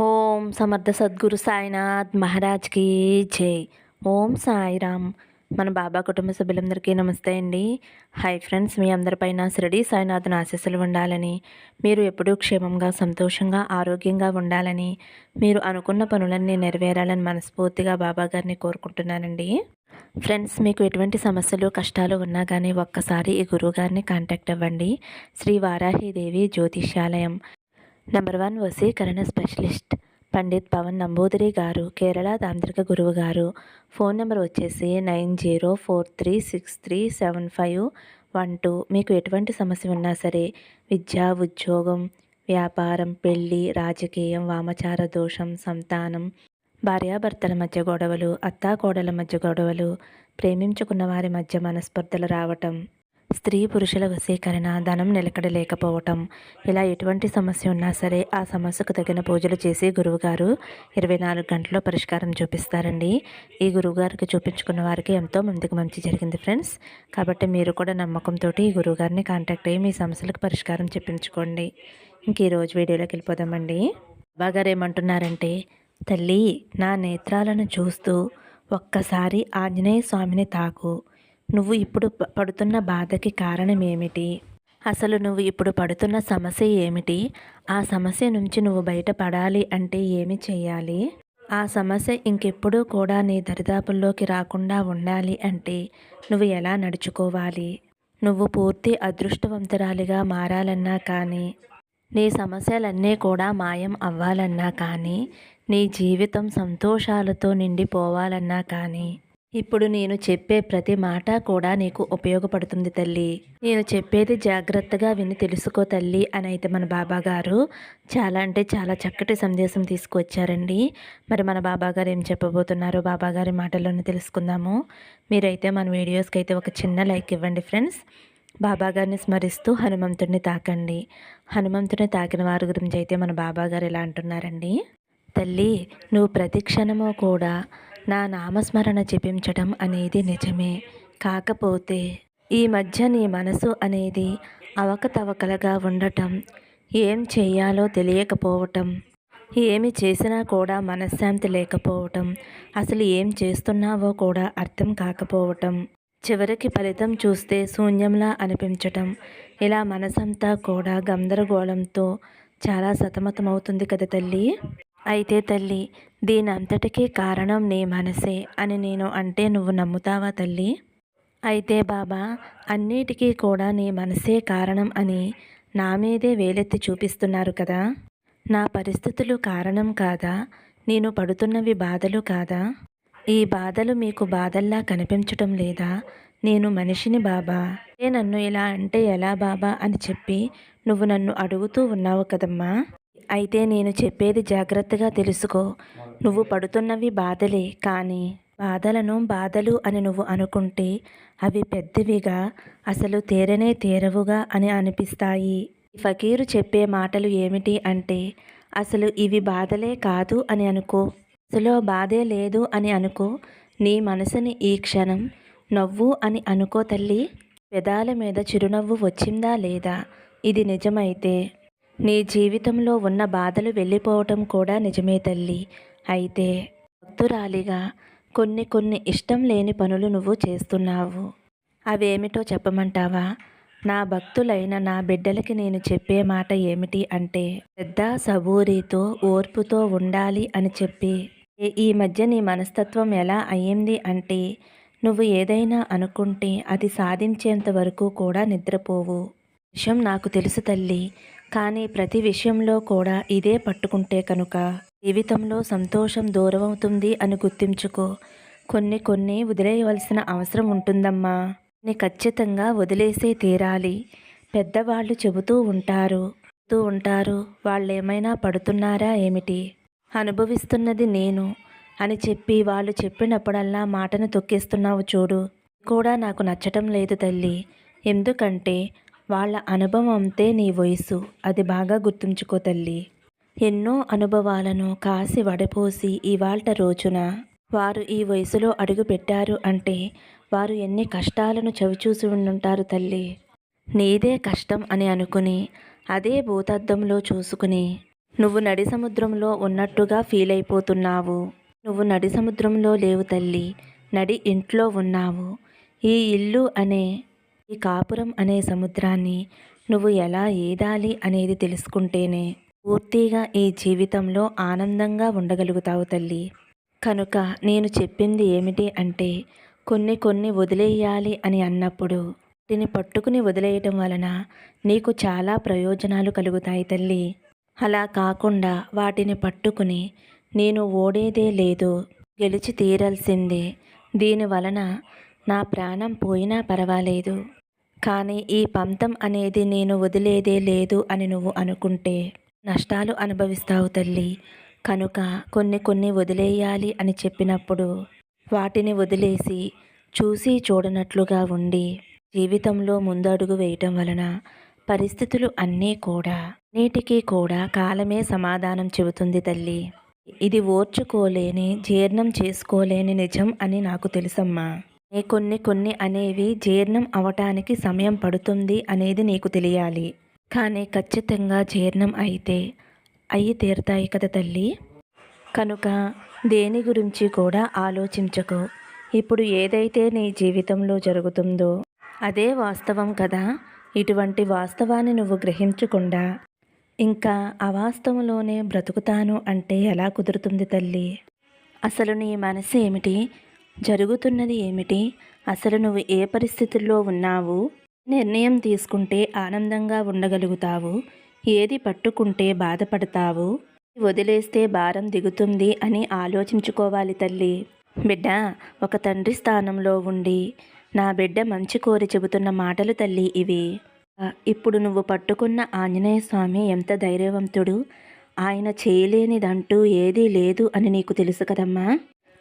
ఓం సమర్థ సద్గురు సాయినాథ్ మహారాజ్కి జై. ఓం సాయిరామ్. మన బాబా కుటుంబ సభ్యులందరికీ నమస్తే అండి. హాయ్ ఫ్రెండ్స్ మీ అందరిపైన శిరడి సాయినాథ్ని ఆశీస్సులు ఉండాలని మీరు ఎప్పుడూ క్షేమంగా సంతోషంగా ఆరోగ్యంగా ఉండాలని మీరు అనుకున్న పనులన్నీ నెరవేరాలని మనస్ఫూర్తిగా బాబా గారిని కోరుకుంటున్నానండి. ఫ్రెండ్స్ మీకు ఎటువంటి సమస్యలు కష్టాలు ఉన్నా కానీ ఒక్కసారి ఈ గురువుగారిని కాంటాక్ట్ అవ్వండి. శ్రీ వారాహిదేవి జ్యోతిష్యాలయం. నెంబర్ వన్ వసీకరణ స్పెషలిస్ట్ పండిత్ పవన్ నంబూదిరి గారు కేరళ తాంత్రిక గురువు గారు. ఫోన్ నెంబర్ వచ్చేసి nine zero four three six three seven five one two మీకు ఎటువంటి సమస్య ఉన్నా సరే విద్య ఉద్యోగం వ్యాపారం పెళ్ళి రాజకీయం వామచార దోషం సంతానం భార్యాభర్తల మధ్య గొడవలు అత్తాకోడల మధ్య గొడవలు ప్రేమించుకున్న వారి మధ్య మనస్పర్ధలు రావటం స్త్రీ పురుషుల వశీకరణ ధనం నిలకడ లేకపోవటం ఇలా ఎటువంటి సమస్య ఉన్నా సరే ఆ సమస్యకు తగిన పూజలు చేసి గురువుగారు ఇరవై నాలుగు గంటల్లో పరిష్కారం చూపిస్తారండి. ఈ గురువుగారికి చూపించుకున్న వారికి ఎంతో మందికి మంచి జరిగింది ఫ్రెండ్స్. కాబట్టి మీరు కూడా నమ్మకంతో ఈ గురువుగారిని కాంటాక్ట్ అయ్యి మీ సమస్యలకు పరిష్కారం చెప్పించుకోండి. ఇంక ఈరోజు వీడియోలోకి వెళ్ళిపోదామండి. బాగారు ఏమంటున్నారంటే తల్లి నా నేత్రాలను చూస్తూ ఒక్కసారి ఆంజనేయ స్వామిని తాకు. నువ్వు ఇప్పుడు పడుతున్న బాధకి కారణం ఏమిటి అసలు నువ్వు ఇప్పుడు పడుతున్న సమస్య ఏమిటి? ఆ సమస్య నుంచి నువ్వు బయటపడాలి అంటే ఏమి చేయాలి ఆ సమస్య ఇంకెప్పుడూ కూడా నీ దరిదాపుల్లోకి రాకుండా ఉండాలి అంటే నువ్వు ఎలా నడుచుకోవాలి? నువ్వు పూర్తి అదృష్టవంతురాలిగా మారాలన్నా కానీ నీ సమస్యలన్నీ కూడా మాయం అవ్వాలన్నా కానీ నీ జీవితం సంతోషాలతో నిండిపోవాలన్నా కానీ ఇప్పుడు నేను చెప్పే ప్రతి మాట కూడా నీకు ఉపయోగపడుతుంది తల్లి. నేను చెప్పేది జాగ్రత్తగా విని తెలుసుకో తల్లి అని అయితే మన బాబా గారు చాలా అంటే చాలా చక్కటి సందేశం తీసుకువచ్చారండి. మరి మన బాబా గారు ఏం చెప్పబోతున్నారో బాబా గారి మాటల్లోనే తెలుసుకుందాము. మీరైతే మన వీడియోస్కి అయితే ఒక చిన్న లైక్ ఇవ్వండి ఫ్రెండ్స్. బాబాగారిని స్మరిస్తూ హనుమంతుడిని తాకండి. హనుమంతుడిని తాకిన వారి గురించి అయితే మన బాబా గారు ఎలా అంటున్నారండి? తల్లి నువ్వు ప్రతి క్షణము కూడా నా నామస్మరణ జపించడం అనేది నిజమే. కాకపోతే ఈ మధ్య నీ మనసు అనేది అవకతవకలుగా ఉండటం ఏం చేయాలో తెలియకపోవటం ఏమి చేసినా కూడా మనశ్శాంతి లేకపోవటం అసలు ఏం చేస్తున్నావో కూడా అర్థం కాకపోవటం చివరికి ఫలితం చూస్తే శూన్యంలా అనిపించటం ఇలా మనసంతా కూడా గందరగోళంతో చాలా సతమతమవుతుంది కదా తల్లి? అయితే తల్లి దీనంతటికీ కారణం నీ మనసే అని నేను అంటే నువ్వు నమ్ముతావా తల్లి? అయితే బాబా అన్నిటికీ కూడా నీ మనసే కారణం అని నా మీదే వేలెత్తి చూపిస్తున్నారు కదా? నా పరిస్థితులు కారణం కాదా? నేను పడుతున్నవి బాధలు కాదా? ఈ బాధలు మీకు బాధల్లా కనిపించటం లేదా? నేను మనిషిని బాబా. ఏ నన్ను ఇలా అంటే ఎలా బాబా అని చెప్పి నువ్వు నన్ను అడుగుతూ ఉన్నావు కదమ్మా? అయితే నేను చెప్పేది జాగ్రత్తగా తెలుసుకో. నువ్వు పడుతున్నవి బాధలే కానీ బాధలను బాధలు అని నువ్వు అనుకుంటే అవి పెద్దవిగా అసలు తేరనే తేరవుగా అని అనిపిస్తాయి. ఫకీరు చెప్పే మాటలు ఏమిటి అంటే అసలు ఇవి బాధలే కాదు అని అనుకో. అసలు బాధే లేదు అని అనుకో. నీ మనసుని ఈ క్షణం నవ్వు అని అనుకో తల్లి. పెదాల మీద చిరునవ్వు వచ్చిందా లేదా? ఇది నిజమైతే నీ జీవితంలో ఉన్న బాధలు వెళ్ళిపోవటం కూడా నిజమే తల్లి. అయితే భక్తురాలిగా కొన్ని కొన్ని ఇష్టం లేని పనులు నువ్వు చేస్తున్నావు. అవేమిటో చెప్పమంటావా? నా భక్తులైన నా బిడ్డలకి నేను చెప్పే మాట ఏమిటి అంటే పెద్ద సబూరితో ఓర్పుతో ఉండాలి అని చెప్పి. ఈ మధ్య నీ మనస్తత్వం ఎలా అయ్యింది అంటే నువ్వు ఏదైనా అనుకుంటే అది సాధించేంత వరకు కూడా నిద్రపోవు. విషయం నాకు తెలుసు తల్లి. కానీ ప్రతి విషయంలో కూడా ఇదే పట్టుకుంటే కనుక జీవితంలో సంతోషం దూరమవుతుంది అని గుర్తించుకో. కొన్ని కొన్ని వదిలేయవలసిన అవసరం ఉంటుందమ్మా. నీ ఖచ్చితంగా వదిలేసే తీరాలి. పెద్దవాళ్ళు చెబుతూ ఉంటారు. చెబుతూ ఉంటారు. వాళ్ళు ఏమైనా పడుతున్నారా ఏమిటి? అనుభవిస్తున్నది నేను అని చెప్పి వాళ్ళు చెప్పినప్పుడల్లా మాటను తొక్కేస్తున్నావు చూడు. కూడా నాకు నచ్చటం లేదు తల్లి. ఎందుకంటే వాళ్ళ అనుభవంతే నీ వయసు అది బాగా గుర్తుంచుకో తల్లి. ఎన్నో అనుభవాలను కాసి వడపోసి ఇవాళ్ట రోజున వారు ఈ వయసులో అడుగుపెట్టారు అంటే వారు ఎన్ని కష్టాలను చవిచూసి ఉండుంటారు తల్లి. నీదే కష్టం అని అనుకుని అదే భూతద్దంలో చూసుకుని నువ్వు నడి సముద్రంలో ఉన్నట్టుగా ఫీల్ అయిపోతున్నావు నువ్వు నడి సముద్రంలో లేవు తల్లి. నడి ఇంట్లో ఉన్నావు. ఈ ఇల్లు అనే ఈ కాపురం అనే సముద్రాన్ని నువ్వు ఎలా ఈదాలి అనేది తెలుసుకుంటేనే పూర్తిగా ఈ జీవితంలో ఆనందంగా ఉండగలుగుతావు తల్లి. కనుక నేను చెప్పింది ఏమిటి అంటే కొన్ని కొన్ని వదిలేయాలి అని అన్నప్పుడు వాటిని పట్టుకుని వదిలేయటం వలన నీకు చాలా ప్రయోజనాలు కలుగుతాయి తల్లి. అలా కాకుండా వాటిని పట్టుకుని నేను ఓడేదే లేదు గెలిచి తీరాల్సిందే. దీని వలన నా ప్రాణం పోయినా పర్వాలేదు. కానీ ఈ పంతం అనేది నేను వదిలేదే లేదు అని నువ్వు అనుకుంటే నష్టాలు అనుభవిస్తావు తల్లి. కనుక కొన్ని కొన్ని వదిలేయాలి అని చెప్పినప్పుడు వాటిని వదిలేసి చూసి చూడనట్లుగా ఉండి జీవితంలో ముందడుగు వేయటం వలన పరిస్థితులు అన్నీ కూడా నీటికి కూడా కాలమే సమాధానం చెబుతుంది తల్లి. ఇది ఓర్చుకోలేని జీర్ణం చేసుకోలేని నిజం అని నాకు తెలుసమ్మా. కొన్ని కొన్ని అనేవి జీర్ణం అవటానికి సమయం పడుతుంది అనేది నీకు తెలియాలి. కానీ ఖచ్చితంగా జీర్ణం అయితే అయ్యి తీరుతాయి కదా తల్లి? కనుక దేని గురించి కూడా ఆలోచించకు. ఇప్పుడు ఏదైతే నీ జీవితంలో జరుగుతుందో అదే వాస్తవం కదా. ఇటువంటి వాస్తవాన్ని నువ్వు గ్రహించకుండా ఇంకా అవాస్తవంలోనే బ్రతుకుతాను అంటే ఎలా కుదురుతుంది తల్లి? అసలు నీ మనసు ఏమిటి? జరుగుతున్నది ఏమిటి? అసలు నువ్వు ఏ పరిస్థితుల్లో ఉన్నావు? నిర్ణయం తీసుకుంటే ఆనందంగా ఉండగలుగుతావు. ఏది పట్టుకుంటే బాధపడతావు? వదిలేస్తే భారం దిగుతుంది అని ఆలోచించుకోవాలి తల్లి. బిడ్డ ఒక తండ్రి స్థానంలో ఉండి నా బిడ్డ మంచి కోరి చెబుతున్న మాటలు తల్లి ఇవి. ఇప్పుడు నువ్వు పట్టుకున్న ఆంజనేయ స్వామి ఎంత ధైర్యవంతుడు? ఆయన చేయలేనిదంటూ ఏదీ లేదు అని నీకు తెలుసు కదమ్మా.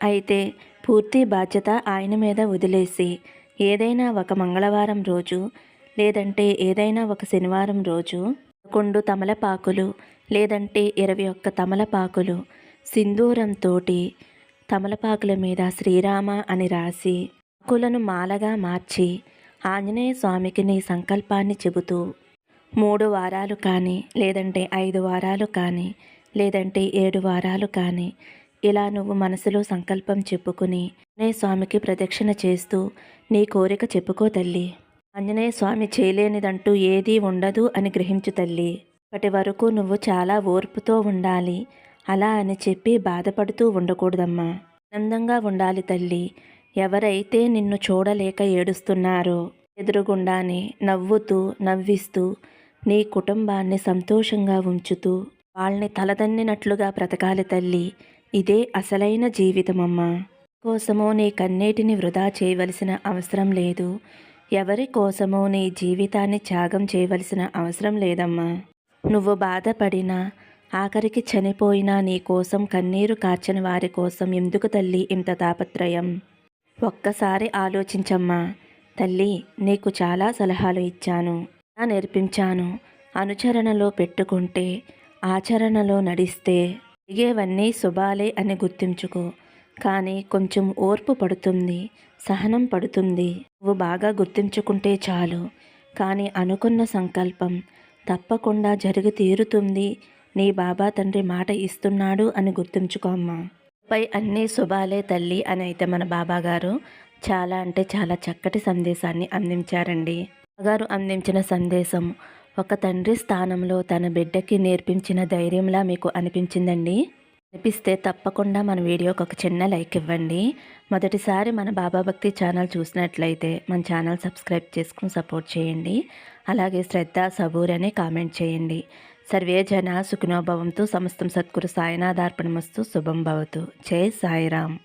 అయితే పూర్తి బాధ్యత ఆయన మీద వదిలేసి ఏదైనా ఒక మంగళవారం రోజు లేదంటే ఏదైనా ఒక శనివారం రోజు కొండు తమలపాకులు లేదంటే ఇరవై ఒక్క తమలపాకులు సింధూరంతో తమలపాకుల మీద శ్రీరామ అని రాసి కులను మాలగా మార్చి ఆంజనేయ స్వామికి నీ సంకల్పాన్ని చెబుతూ మూడు వారాలు కానీ లేదంటే ఐదు వారాలు కానీ లేదంటే ఏడు వారాలు కానీ ఇలా నువ్వు మనసులో సంకల్పం చెప్పుకుని ఆంజనేయ స్వామికి ప్రదక్షిణ చేస్తూ నీ కోరిక చెప్పుకో తల్లి. ఆంజనేయ స్వామి చేయలేనిదంటూ ఏదీ ఉండదు అని గ్రహించు తల్లి. ఇప్పటి వరకు నువ్వు చాలా ఓర్పుతో ఉండాలి. అలా అని చెప్పి బాధపడుతూ ఉండకూడదమ్మా. ఆనందంగా ఉండాలి తల్లి. ఎవరైతే నిన్ను చూడలేక ఏడుస్తున్నారో ఎదురుగుండానే నవ్వుతూ నవ్విస్తూ నీ కుటుంబాన్ని సంతోషంగా ఉంచుతూ వాళ్ళని తలదన్నినట్లుగా బ్రతకాలి తల్లి. ఇదే అసలైన జీవితమమ్మా. కోసమో నీ కన్నీటిని వృధా చేయవలసిన అవసరం లేదు. ఎవరి కోసమో నీ జీవితాన్ని త్యాగం చేయవలసిన అవసరం లేదమ్మా. నువ్వు బాధపడినా ఆఖరికి చనిపోయినా నీ కోసం కన్నీరు కార్చని వారి కోసం ఎందుకు తల్లి ఇంత తాపత్రయం? ఒక్కసారి ఆలోచించమ్మా. తల్లి నీకు చాలా సలహాలు ఇచ్చాను. నేర్పించాను. అనుచరణలో పెట్టుకుంటే ఆచరణలో నడిస్తే జరిగేవన్నీ శుభాలే అని గుర్తుంచుకో. కానీ కొంచెం ఓర్పు పడుతుంది సహనం పడుతుంది. నువ్వు బాగా గుర్తుంచుకుంటే చాలు. కానీ అనుకున్న సంకల్పం తప్పకుండా జరిగి తీరుతుంది. నీ బాబా తండ్రి మాట ఇస్తున్నాడు అని గుర్తుంచుకో అమ్మా. పై అన్నీ శుభాలే తల్లి అని అయితే మన బాబా గారు చాలా అంటే చాలా చక్కటి సందేశాన్ని అందించారండి. గారు అందించిన సందేశం ఒక తండ్రి స్థానంలో తన బిడ్డకి నేర్పించిన ధైర్యంలా మీకు అనిపించిందండి? అనిపిస్తే తప్పకుండా మన వీడియోకి ఒక చిన్న లైక్ ఇవ్వండి. మొదటిసారి మన బాబా భక్తి ఛానల్ చూసినట్లయితే మన ఛానల్ సబ్స్క్రైబ్ చేసుకుని సపోర్ట్ చేయండి. అలాగే శ్రద్ధ సబూర్ అని కామెంట్ చేయండి. సర్వే జన సుఖినోభవంతో సమస్తం సద్గురు సాయినాథార్పణమస్తు శుభం భవతు. జై సాయిరామ్.